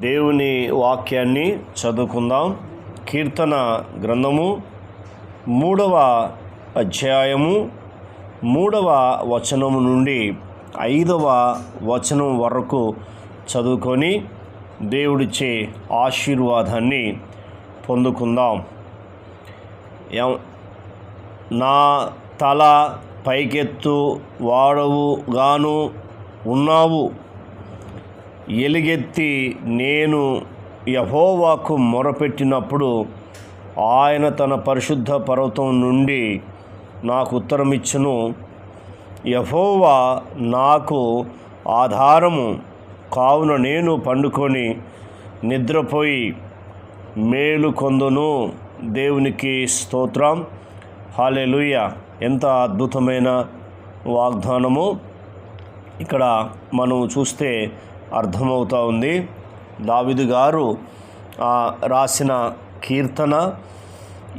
దేవుని వాక్యాన్ని చదువుకుందాం. కీర్తన గ్రంథము మూడవ అధ్యాయము మూడవ వచనము నుండి ఐదవ వచనం వరకు చదువుకొని దేవుడిచ్చే ఆశీర్వాదాన్ని పొందుకుందాం. నా తల పైకెత్తు వాడవు గాను ఉన్నావు. ఎలుగెత్తి నేను యహోవాకు మొరపెట్టినప్పుడు ఆయన తన పరిశుద్ధ పర్వతం నుండి నాకు ఉత్తరమిచ్చును. యహోవా నాకు ఆధారము కావున నేను పండుకొని నిద్రపోయి మేలు కొందును. దేవునికి స్తోత్రం. హాలెలుయ ఎంత అద్భుతమైన వాగ్దానము. ఇక్కడ మనం చూస్తే అర్థమవుతూ ఉంది. దావిదు గారు ఆ, రాసిన కీర్తన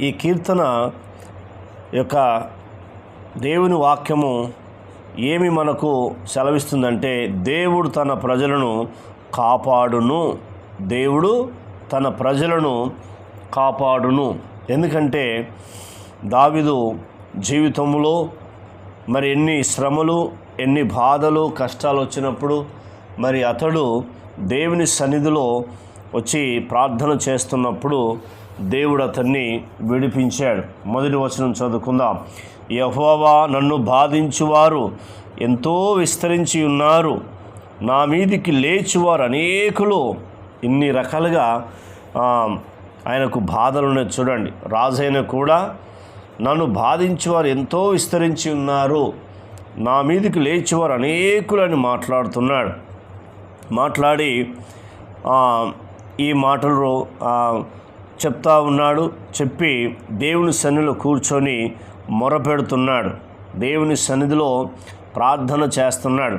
ఈ కీర్తన యొక్క దేవుని వాక్యము ఏమి మనకు సెలవిస్తుందంటే దేవుడు తన ప్రజలను కాపాడును. దేవుడు తన ప్రజలను కాపాడును. ఎందుకంటే దావిదు జీవితంలో మరి ఎన్ని శ్రమలు ఎన్ని బాధలు కష్టాలు వచ్చినప్పుడు మరి అతడు దేవుని సన్నిధిలో వచ్చి ప్రార్థన చేస్తున్నప్పుడు దేవుడు అతన్ని విడిపించాడు. మొదటి వచనం చదువుకుందాం. యహోవా నన్ను బాధించువారు ఎంతో విస్తరించి ఉన్నారు. నా మీదికి లేచివారు అనేకులు. ఇన్ని రకాలుగా ఆయనకు బాధలున్నాయి చూడండి రాజైన కూడా నన్ను బాధించేవారు ఎంతో విస్తరించి ఉన్నారు. నా మీదికి లేచేవారు అనేకులని మాట్లాడుతున్నాడు. మాట్లాడి ఈ మాటలు చెప్తా ఉన్నాడు. చెప్పి దేవుని సన్నిధిలో కూర్చొని మొరపెడుతున్నాడు. దేవుని సన్నిధిలో ప్రార్థన చేస్తున్నాడు.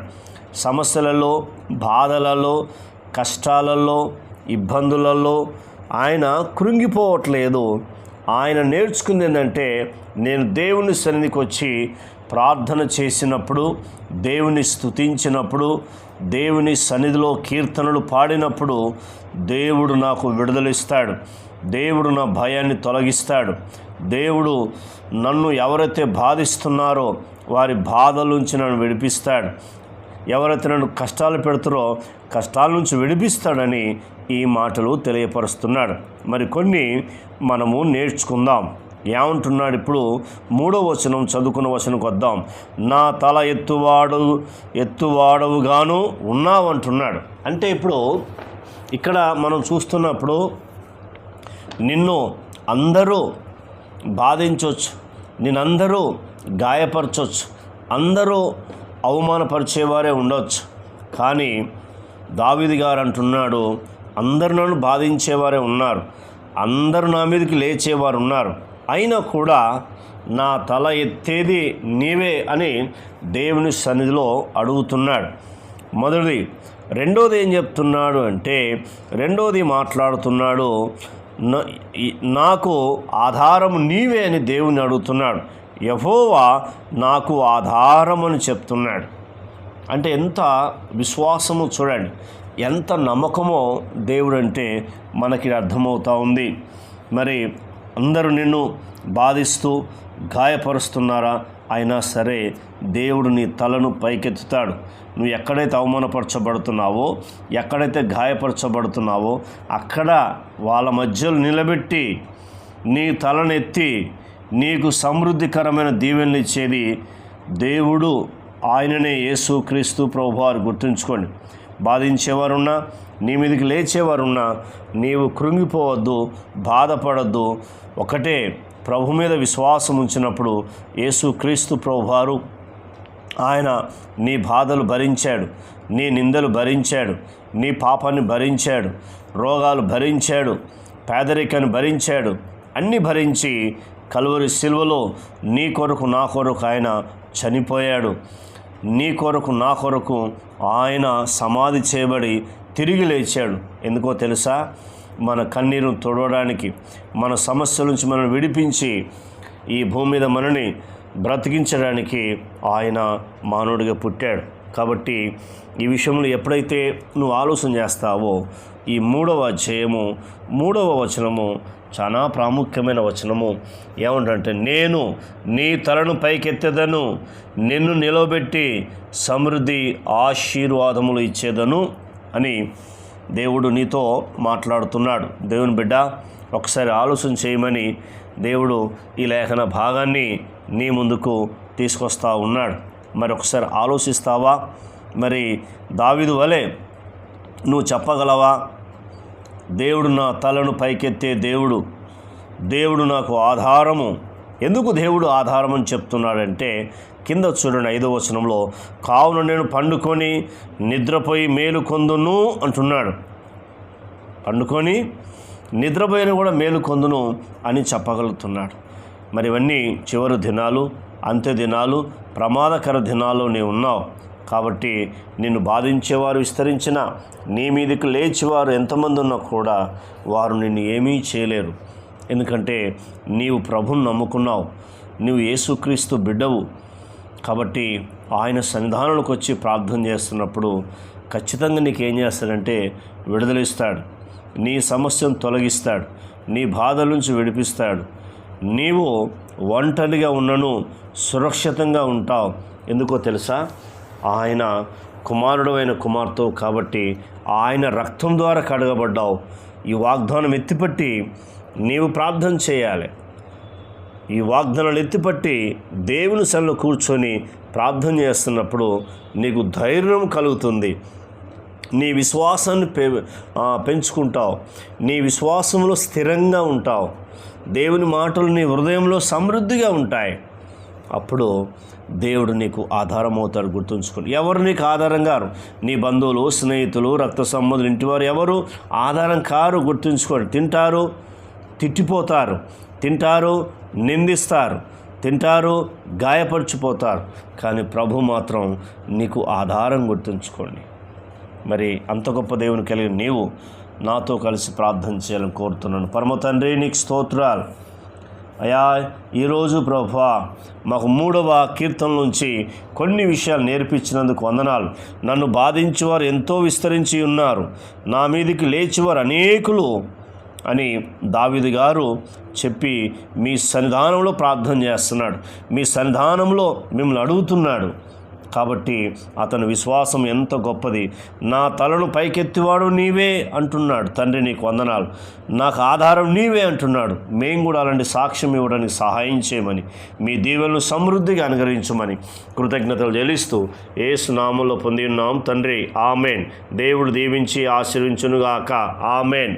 సమస్యలలో బాధలలో కష్టాలలో ఇబ్బందులలో ఆయన కృంగిపోవట్లేదు. ఆయన నేర్చుకుంది ఏంటంటే నేను దేవుని సన్నిధికి వచ్చి ప్రార్థన చేసినప్పుడు దేవుని స్తుతించినప్పుడు దేవుని సన్నిధిలో కీర్తనలు పాడినప్పుడు దేవుడు నాకు విడుదలిస్తాడు. దేవుడు నా భయాన్ని తొలగిస్తాడు. దేవుడు నన్ను ఎవరైతే బాధిస్తున్నారో వారి బాధల నుంచి నన్ను విడిపిస్తాడు. ఎవరైతే నన్ను కష్టాలు పెడుతారో కష్టాల నుంచి విడిపిస్తాడని ఈ మాటలు తెలియపరుస్తున్నాడు. మరి కొన్ని మనము నేర్చుకుందాం. ఏమంటున్నాడు? ఇప్పుడు మూడో వచనం చదువుకున్న వచనంకి వద్దాం. నా తల ఎత్తువాడు ఎత్తువాడవుగాను ఉన్నావంటున్నాడు. అంటే ఇప్పుడు ఇక్కడ మనం చూస్తున్నప్పుడు నిన్ను అందరూ బాధించవచ్చు నిన్నందరూ గాయపరచవచ్చు అందరూ అవమానపరిచేవారే ఉండొచ్చు. కానీ దావిది గారు అంటున్నాడు అందరు నన్ను బాధించేవారే ఉన్నారు అందరు నా మీదకి లేచేవారు ఉన్నారు. అయినా కూడా నా తల ఎత్తేది నీవే అని దేవుని సన్నిధిలో అడుగుతున్నాడు. మొదటిది రెండోది ఏం చెప్తున్నాడు అంటే రెండోది మాట్లాడుతున్నాడు నాకు ఆధారం నీవే అని దేవుని అడుగుతున్నాడు. యహోవా నాకు ఆధారం అని చెప్తున్నాడు. అంటే ఎంత విశ్వాసము చూడండి ఎంత నమ్మకమో దేవుడు అంటే మనకి అర్థమవుతూ ఉంది. మరి అందరూ నిన్ను బాధిస్తూ గాయపరుస్తున్నారా? అయినా సరే దేవుడు నీ తలను పైకెత్తుతాడు. నువ్వు ఎక్కడైతే అవమానపరచబడుతున్నావో ఎక్కడైతే గాయపరచబడుతున్నావో అక్కడ వాళ్ళ మధ్యలో నిలబెట్టి నీ తలనెత్తి నీకు సమృద్ధికరమైన దీవెనలు ఇచ్చేది దేవుడు ఆయననే యేసు క్రీస్తు ప్రభువారు గుర్తుంచుకోండి. బాధించేవారున్నా నీ మీదకి లేచేవారున్నా నీవు కృంగిపోవద్దు బాధపడద్దు. ఒకటే ప్రభు మీద విశ్వాసం ఉంచినప్పుడు యేసు క్రీస్తు ప్రభువారు ఆయన నీ బాధలు భరించాడు నీ నిందలు భరించాడు నీ పాపాన్ని భరించాడు రోగాలు భరించాడు పేదరికాన్ని భరించాడు అన్నీ భరించి కలువరి శిల్వలో నీ కొరకు నా కొరకు ఆయన చనిపోయాడు. నీ కొరకు నా కొరకు ఆయన సమాధి చేయబడి తిరిగి లేచాడు. ఎందుకో తెలుసా? మన కన్నీరు తొడవడానికి మన సమస్యల నుంచి మనల్ని విడిపించి ఈ భూమి మీద మనని బ్రతికించడానికి ఆయన మానవుడిగా పుట్టాడు. కాబట్టి ఈ విషయంలో ఎప్పుడైతే నువ్వు ఆలోచన చేస్తావో ఈ మూడవ అధ్యాయము మూడవ వచనము చాలా ప్రాముఖ్యమైన వచనము. ఏమంటంటే నేను నీ తలను పైకెత్తేదను నిన్ను నిలవబెట్టి సమృద్ధి ఆశీర్వాదములు ఇచ్చేదను అని దేవుడు నీతో మాట్లాడుతున్నాడు. దేవుని బిడ్డ ఒకసారి ఆలోచన చేయమని దేవుడు ఈ లేఖన భాగాన్ని నీ ముందుకు తీసుకొస్తా ఉన్నాడు. మరి ఒకసారి ఆలోచిస్తావా? మరి దావిదు వలె నువ్వు చెప్పగలవా? దేవుడు నా తలను పైకెత్తే దేవుడు దేవుడు నాకు ఆధారము. ఎందుకు దేవుడు ఆధారం అని చెప్తున్నాడంటే కింద చూడండి ఐదో వచనంలో కావున నేను పండుకొని నిద్రపోయి మేలు కొందును అంటున్నాడు. పండుకొని నిద్రపోయిన కూడా మేలు కొందును అని చెప్పగలుగుతున్నాడు. మరి ఇవన్నీ చివరి దినాలు. అంత్య దినాలు ప్రమాదకర దినాల్లో నీవు ఉన్నావు. కాబట్టి నిన్ను బాధించేవారు విస్తరించిన నీ మీదకి లేచివారు ఎంతమంది ఉన్నా కూడా వారు నిన్ను ఏమీ చేయలేరు. ఎందుకంటే నీవు ప్రభుని నమ్ముకున్నావు. నీవు యేసుక్రీస్తు బిడ్డవు. కాబట్టి ఆయన సన్నిధానంలోకి వచ్చి ప్రార్థన చేస్తున్నప్పుడు ఖచ్చితంగా నీకు ఏం చేస్తాడంటే విడుదలిస్తాడు నీ సమస్యను తొలగిస్తాడు. నీ బాధల నుంచి విడిపిస్తాడు. నీవు ఒంటరిగా ఉన్నను సురక్షితంగా ఉంటావు. ఎందుకో తెలుసా? ఆయన కుమారుడు అయిన కుమార్తె కాబట్టి ఆయన రక్తం ద్వారా కడగబడ్డావు. ఈ వాగ్దానం ఎత్తిపట్టి నీవు ప్రార్థన చేయాలి. ఈ వాగ్దానాలు ఎత్తిపట్టి దేవుని సన్నిలో కూర్చొని ప్రార్థన చేస్తున్నప్పుడు నీకు ధైర్యం కలుగుతుంది. నీ విశ్వాసాన్ని పె పెంచుకుంటావు. నీ విశ్వాసంలో స్థిరంగా ఉంటావు. దేవుని మాటలు నీ హృదయంలో సమృద్ధిగా ఉంటాయి. అప్పుడు దేవుడు నీకు ఆధారం అవుతాడు గుర్తుంచుకోండి. ఎవరు నీకు ఆధారం కారు? నీ బంధువులు స్నేహితులు రక్త సంబంధులు ఇంటివారు ఎవరు? ఆధారం కారు గుర్తుంచుకోండి. తింటారు తిట్టిపోతారు. తింటారు నిందిస్తారు. తింటారు గాయపరిచిపోతారు. కానీ ప్రభు మాత్రం నీకు ఆధారం గుర్తుంచుకోండి. మరి అంత గొప్ప దేవుని కలిగిన నీవు నాతో కలిసి ప్రార్థన చేయాలని కోరుతున్నాను. పరమ తండ్రి నీకు స్తోత్రాలు. అయా ఈరోజు ప్రభా మాకు మూడవ కీర్తన నుంచి కొన్ని విషయాలు నేర్పించినందుకు వందనాలు. నన్ను బాధించేవారు ఎంతో విస్తరించి ఉన్నారు. నా మీదికి లేచివారు అనేకులు అని దావిది గారు చెప్పి మీ సన్నిధానంలో ప్రార్థన చేస్తున్నాడు. మీ సన్నిధానంలో మిమ్మల్ని అడుగుతున్నాడు. కాబట్టి అతను విశ్వాసం ఎంత గొప్పది. నా తలను పైకెత్తివాడు నీవే అంటున్నాడు. తండ్రి నీకు వందనాలు. నాకు ఆధారం నీవే అంటున్నాడు. మేము కూడా అలాంటి సాక్ష్యం ఇవ్వడానికి సహాయం చేయమని మీ దీవెలను సమృద్ధిగా అనుగ్రహించమని కృతజ్ఞతలు చెల్లిస్తూ ఏసు నామంలో పొంది ఉన్నాం తండ్రి ఆమెన్. దేవుడు దీవించి ఆశీర్వించునుగాక. ఆమెన్.